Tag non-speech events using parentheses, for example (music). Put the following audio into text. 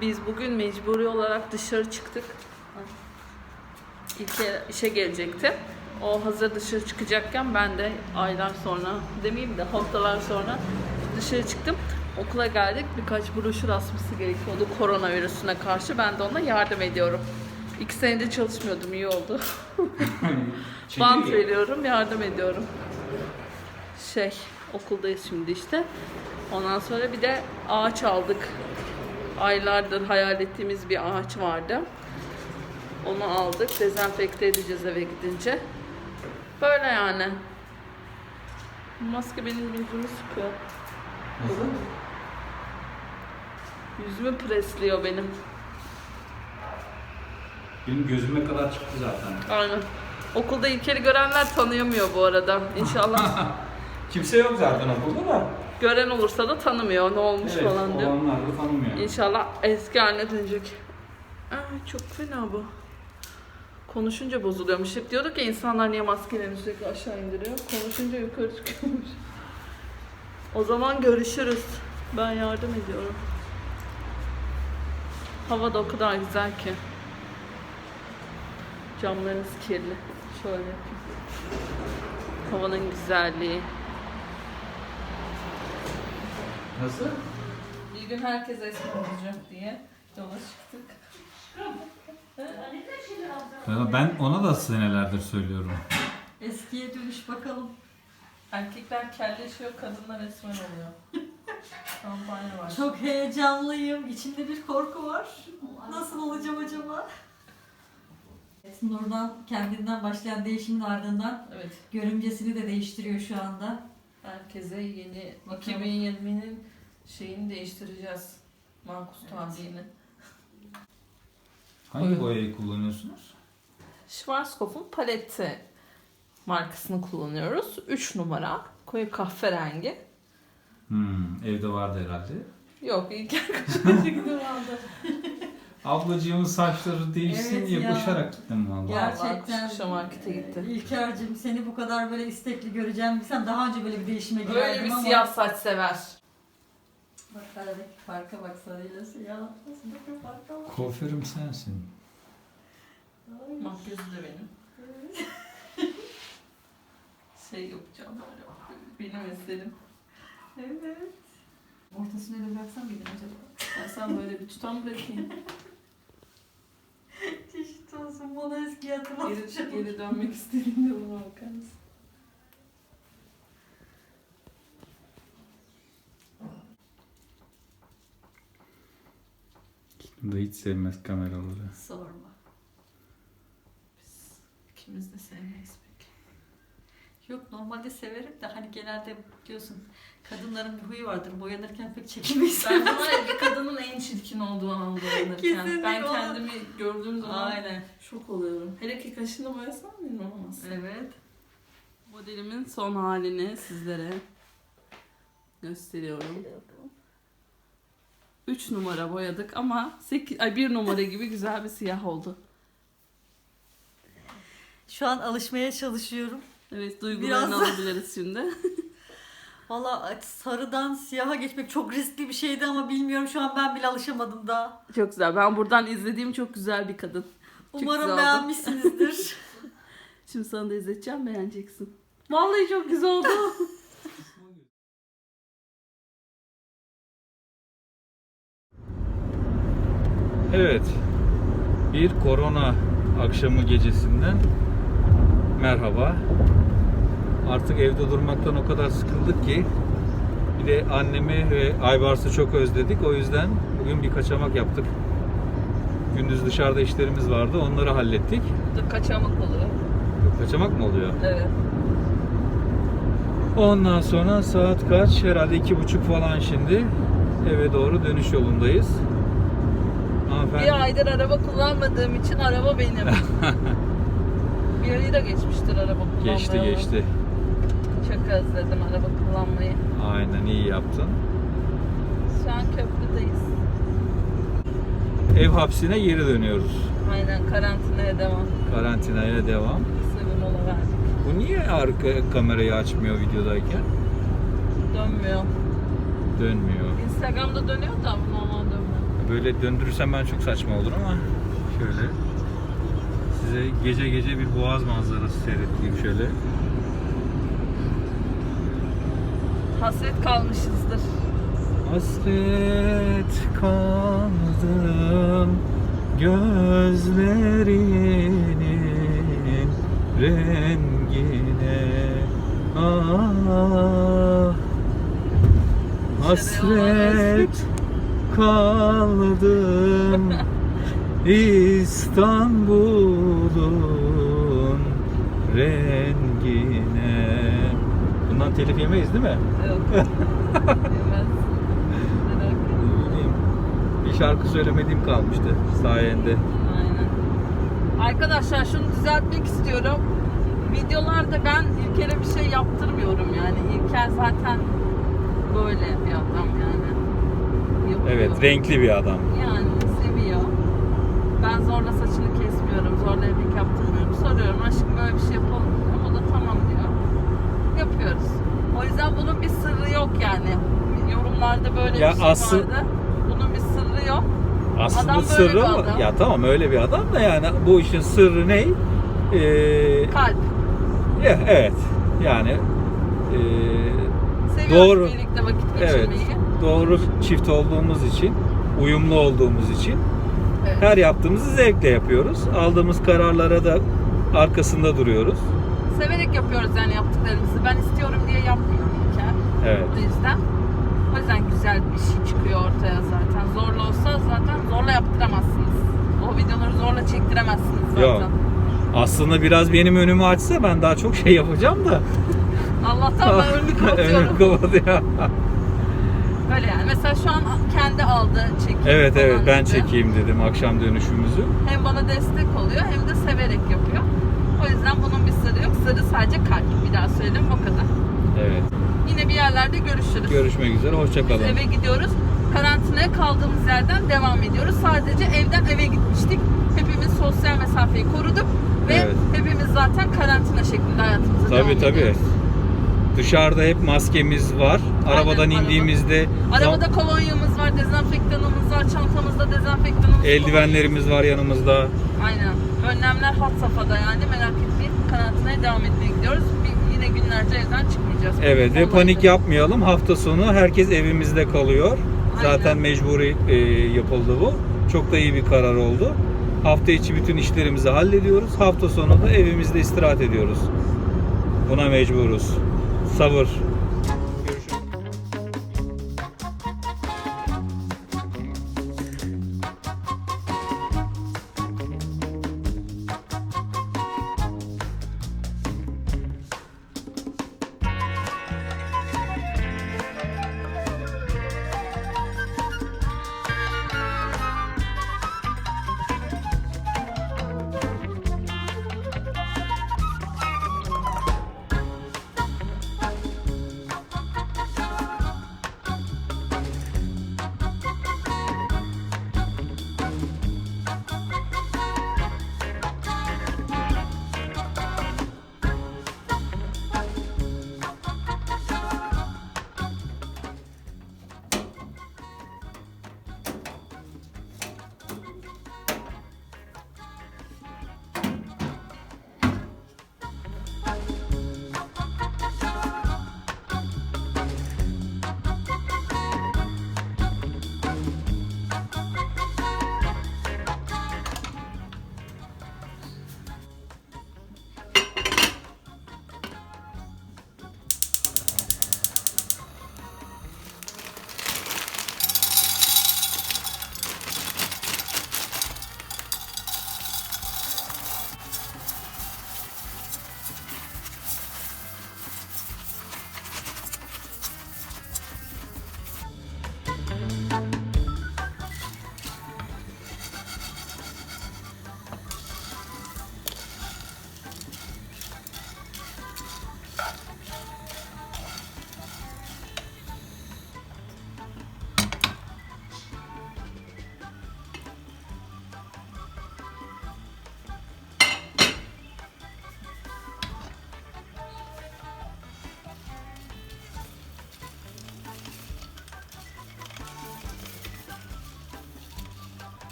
Biz bugün mecburi olarak dışarı çıktık. İlke işe gelecekti. O hazır dışarı çıkacakken ben de aylar sonra demeyeyim de haftalar sonra dışarı çıktım. Okula geldik. Birkaç broşür asması gerekiyordu koronavirüsüne karşı. Ben de ona yardım ediyorum. İki senedir çalışmıyordum. iyi oldu. (laughs) Bant veriyorum, yardım ediyorum. Şey, okuldayız şimdi işte. Ondan sonra bir de ağaç aldık. Aylardır hayal ettiğimiz bir ağaç vardı. Onu aldık. Dezenfekte edeceğiz eve gidince. Böyle yani. Maske benim yüzümü sıkıyor. Nasıl? Yüzümü presliyor benim. Benim gözüme kadar çıktı zaten. Aynen. Okulda İlker'i görenler tanıyamıyor bu arada. İnşallah (laughs) Kimse yok zaten okulda da. Gören olursa da tanımıyor. Ne olmuş Evet, falan diyor. olanlar da tanımıyor. İnşallah eski haline dönecek. Ay, çok fena bu. Konuşunca bozuluyormuş. Hep diyorduk ya insanlar niye maskelerini sürekli aşağı indiriyor. Konuşunca yukarı çıkıyormuş. O zaman görüşürüz. Ben yardım ediyorum. Hava da o kadar güzel ki. Camlarınız kirli. Şöyle yapayım. Havanın güzelliği. Nasıl? Bir gün herkes eski olacak diye yola çıktık. Ben ona da senelerdir söylüyorum. Eskiye dönüş bakalım. Erkekler kelleşiyor, kadınlar esmer oluyor. Kampanya var. Çok heyecanlıyım. İçimde bir korku var. Nasıl olacağım acaba? Nurdan kendinden başlayan değişimin ardından Evet, görümcesini de değiştiriyor şu anda. Herkese yeni Bakalım. 2020'nin şeyini değiştireceğiz. Markus tarihini. Hangi boyayı kullanıyorsunuz? Schwarzkopf'un palette markasını kullanıyoruz. 3 numara. Koyu kahverengi. Hmm, evde vardı herhalde. Yok, ilk (laughs) arkadaşlıkta vardı. Ablacığımın saçları değişsin Evet diye ya. koşarak gittim valla. Ya. Gerçekten. Gerçekten. Kuşa markete gitti. İlker'cim seni bu kadar böyle istekli göreceğim bilsem daha önce böyle bir değişime girerdim Böyle bir ama... siyah saç sever. Bak aradaki farka bak sarıyla siyah. Nasıl farka bak. Kuaförüm sensin. Ay. Makyajı da benim. şey yapacağım böyle. Benim eserim. Evet. Ortasını öyle bıraksam mıydın acaba? Ben sen böyle bir tutam bırakayım. (laughs) Olsun bana eski hatırlatacağım. Geri, geri dönmek istediğinde buna bakar mısın? Bu da hiç sevmez kameraları. Sorma. Biz ikimiz de sevmeyiz. Yok normalde severim de hani genelde diyorsun kadınların bir huyu vardır boyanırken pek çekinmeyi Ben buna (laughs) bir kadının en çirkin olduğu an boyanırken. Kesinlikle Ben kendimi gördüğüm zaman Aynen. şok oluyorum. Hele ki kaşını boyasam inanılmaz. Evet. Modelimin son halini sizlere gösteriyorum. 3 numara boyadık ama 8, ay 1 numara gibi güzel bir siyah oldu. Şu an alışmaya çalışıyorum. Evet duygularını Biraz- alabiliriz şimdi. (laughs) Valla sarıdan siyaha geçmek çok riskli bir şeydi ama bilmiyorum şu an ben bile alışamadım daha. Çok güzel. Ben buradan izlediğim çok güzel bir kadın. Çok Umarım beğenmişsinizdir. (laughs) Şimdi sana da izleteceğim beğeneceksin. Vallahi çok güzel oldu. (laughs) Evet. Bir korona akşamı gecesinden merhaba. Artık evde durmaktan o kadar sıkıldık ki bir de annemi ve Aybars'ı çok özledik. O yüzden bugün bir kaçamak yaptık. Gündüz dışarıda işlerimiz vardı. Onları hallettik. Kaçamak oluyor. Kaçamak mı oluyor? Evet. Ondan sonra saat kaç? Herhalde iki buçuk falan şimdi. Eve doğru dönüş yolundayız. Hanımefendi... Bir aydır araba kullanmadığım için araba benim. (laughs) bir ayı da geçmiştir araba kullanmayı. Geçti geçti. Çok özledim araba kullanmayı. Aynen iyi yaptın. Şu an köprüdeyiz. Ev hapsine geri dönüyoruz. Aynen karantinaya devam. Karantinaya devam. Kısa bir mola verdik. Bu niye arka kamerayı açmıyor videodayken? Dönmüyor. Dönmüyor. Instagram'da dönüyor da normal dönmüyor. böyle döndürürsem ben çok saçma olur ama şöyle size gece gece bir boğaz manzarası seyrettireyim şöyle. Hasret kalmışızdır. Hasret kaldım gözlerinin rengine ah Hasret kaldım İstanbul'un rengine Bundan telif yemeyiz değil mi? Yok. (laughs) Yemez. Merak etme. Bir şarkı söylemediğim kalmıştı sayende. Aynen. Arkadaşlar şunu düzeltmek istiyorum. Videolarda ben İlker'e bir şey yaptırmıyorum yani. İlker zaten böyle bir adam yani. Yapıyor. Evet, renkli bir adam. Yani seviyor. Ben zorla saçını kesmiyorum, zorla evlilik yaptırmıyorum. Soruyorum aşkım böyle bir şey yapalım mı? O da tamam diyor. Yapıyoruz. O yüzden bunun bir sırrı yok yani. Yorumlarda böyle Ya bir şey asıl- vardı. Bunun bir sırrı yok. Aslında Adam böyle sırrı ama adam. ya tamam öyle bir adam da yani bu işin sırrı ne? Ee, Kalp. ya, evet. Yani Seviyoruz Doğru. birlikte vakit evet. geçirmeyi. Doğru çift olduğumuz için, uyumlu olduğumuz için Evet. her yaptığımızı zevkle yapıyoruz. Aldığımız kararlara da arkasında duruyoruz. Severek yapıyoruz yani yaptıklarımızı. Ben istiyorum diye yapmıyorum İlker. Evet. O yüzden. O yüzden güzel bir şey çıkıyor ortaya zaten. Zorla olsa zaten zorla yaptıramazsınız. O videoları zorla çektiremezsiniz zaten. Yok. Aslında biraz benim önümü açsa ben daha çok şey yapacağım da. Allah'tan ben (laughs) önünü kapatıyorum. Önümü kapatıyor. Böyle yani. Mesela şu an kendi aldı çekim evet evet ben dedi. çekeyim dedim akşam dönüşümüzü. Hem bana destek oluyor hem de severek yapıyor. O yüzden bunun bir sırrı yok. Sırrı sadece kalp. Bir daha söyleyeyim o kadar. Evet. Yine bir yerlerde görüşürüz. Görüşmek üzere. Hoşçakalın. eve gidiyoruz. Karantinaya kaldığımız yerden devam ediyoruz. Sadece evden eve gitmiştik. Hepimiz sosyal mesafeyi koruduk ve Evet. hepimiz zaten karantina şeklinde hayatımıza devam Tabii tabii. ediyoruz. Dışarıda hep maskemiz var. Arabadan araba. indiğimizde Arabada kolonyamız var, dezenfektanımız var, çantamızda dezenfektanımız eldivenlerimiz var yanımızda. Aynen. Önlemler hat safhada yani merak etmeyin. Karantinaya devam etmeye gidiyoruz. Bir, yine günlerce evden çıkmayacağız. Evet ve panik yapmayalım. Hafta sonu herkes evimizde kalıyor. Zaten Aynen. mecburi e, yapıldı bu. Çok da iyi bir karar oldu. Hafta içi bütün işlerimizi hallediyoruz. Hafta sonu da evimizde istirahat ediyoruz. Buna mecburuz. Sabır.